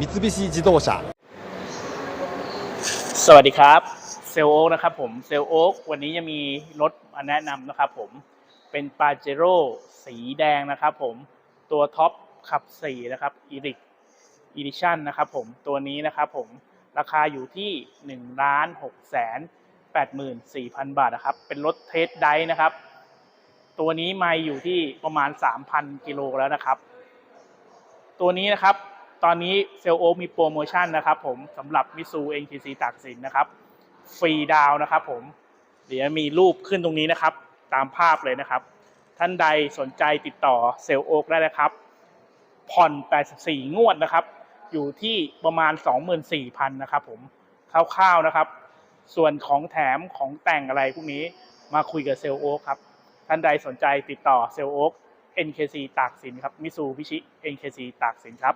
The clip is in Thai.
菱自动车 สวัสดีครับเซลโอ๊กนะครับผมเซลโอ๊กวันนี้จะมีรถมาแนะนำนะครับผมเป็นปาเจโร่สีแดงนะครับผมตัวท็อปขับ 4 นะครับอีริกอีดิชั่นนะครับผมตัวนี้นะครับผมราคาอยู่ที่1ล้าน6แสน84,000 บาทนะครับ เป็นรถเทสไดนะครับ ตัวนี้ไม่อยู่ที่ประมาณ 3,000 กิโลแล้วนะครับ ตัวนี้นะครับ ตอนนี้เซลโอมีโปรโมชั่นนะครับผมสำหรับมิซู NTC ตากสินนะครับฟรีดาวนะครับผมเดี๋ยวมีรูปขึ้นตรงนี้นะครับ ตามภาพเลยนะครับ ท่านใดสนใจติดต่อเซลโอกได้นะครับ ผ่อน 84 งวดนะครับ อยู่ที่ประมาณ 24,000นะครับผมคร่าวๆนะครับ ส่วนของแถมของแต่งอะไรพวกนี้มาคุยกับเซลโอกครับ ท่านใดสนใจติดต่อเซลโอก NKC ตากสินครับ มิซูพิชิ NKC ตากสินครับ